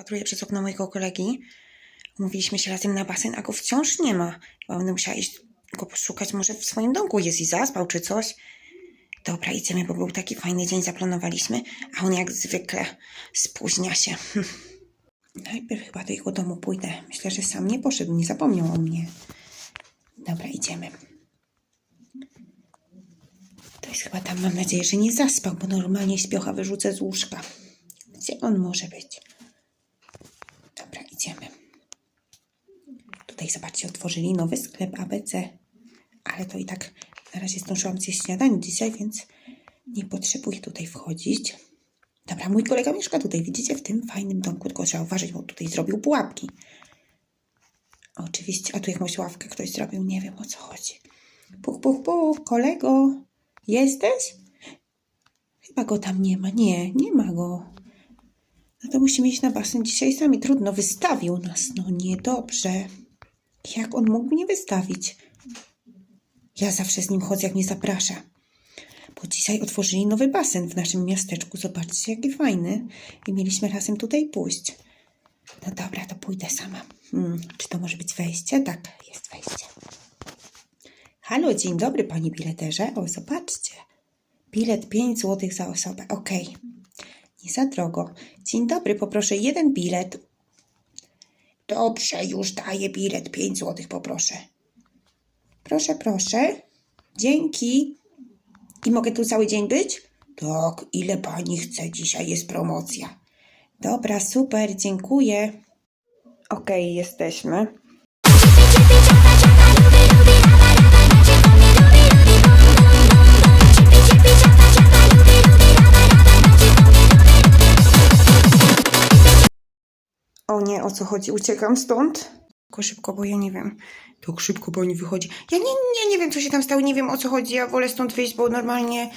Patruję przez okno mojego kolegi. Umówiliśmy się razem na basen, a go wciąż nie ma. Chyba będę musiała iść go poszukać. Może w swoim domku jest i zaspał czy coś. Dobra, idziemy, bo był taki fajny dzień, zaplanowaliśmy, a on jak zwykle spóźnia się. Najpierw chyba do jego domu pójdę. Myślę, że sam nie poszedł, nie zapomniał o mnie. Dobra, idziemy. To jest chyba tam, mam nadzieję, że nie zaspał, bo normalnie śpiocha wyrzucę z łóżka. Gdzie on może być? Dobra, idziemy. Zobaczcie, otworzyli nowy sklep ABC. Ale to i tak na razie zdążyłam zjeść śniadanie dzisiaj, więc nie potrzebuję tutaj wchodzić. Dobra, mój kolega mieszka tutaj, widzicie, w tym fajnym domku, tylko trzeba uważać, bo tutaj zrobił pułapki. Oczywiście, a tu jakąś ławkę ktoś zrobił, nie wiem o co chodzi. Puch, puch, puch, kolego, jesteś? Chyba go tam nie ma, nie, nie ma go. No to musimy iść na basen dzisiaj sami. Trudno, wystawił nas. No niedobrze. Jak on mógł mnie wystawić? Ja zawsze z nim chodzę, jak mnie zaprasza. Bo dzisiaj otworzyli nowy basen w naszym miasteczku. Zobaczcie, jaki fajny. I mieliśmy razem tutaj pójść. No dobra, to pójdę sama. Hmm, czy to może być wejście? Tak, jest wejście. Halo, dzień dobry, panie bileterze. O, zobaczcie. Bilet 5 zł za osobę. Okej. Nie za drogo. Dzień dobry, poproszę jeden bilet. Dobrze, już daję bilet. 5 zł poproszę. Proszę, proszę. Dzięki. I mogę tu cały dzień być? Tak, ile pani chce. Dzisiaj jest promocja. Dobra, super, dziękuję. Okej, jesteśmy. O co chodzi? Uciekam stąd? Tylko szybko, bo ja nie wiem. Tak szybko, bo oni wychodzi. Ja nie, nie, nie wiem, co się tam stało, nie wiem, o co chodzi. Ja wolę stąd wyjść, bo normalnie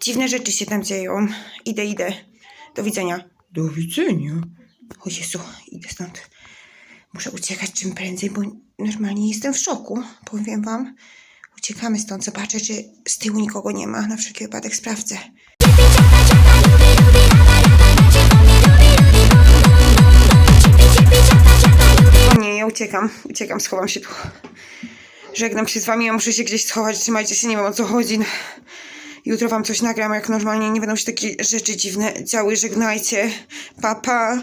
dziwne rzeczy się tam dzieją. Idę, idę. Do widzenia. Do widzenia. O Jezu, idę stąd. Muszę uciekać czym prędzej, bo normalnie jestem w szoku. Powiem wam. Uciekamy stąd, zobaczę, czy z tyłu nikogo nie ma. Na wszelki wypadek sprawdzę. Uciekam. Uciekam, schowam się tu. Żegnam się z wami, ja muszę się gdzieś schować. Trzymajcie się, nie wiem o co chodzi. Jutro wam coś nagram, jak normalnie nie będą się takie rzeczy dziwne działy. Żegnajcie. Pa, pa.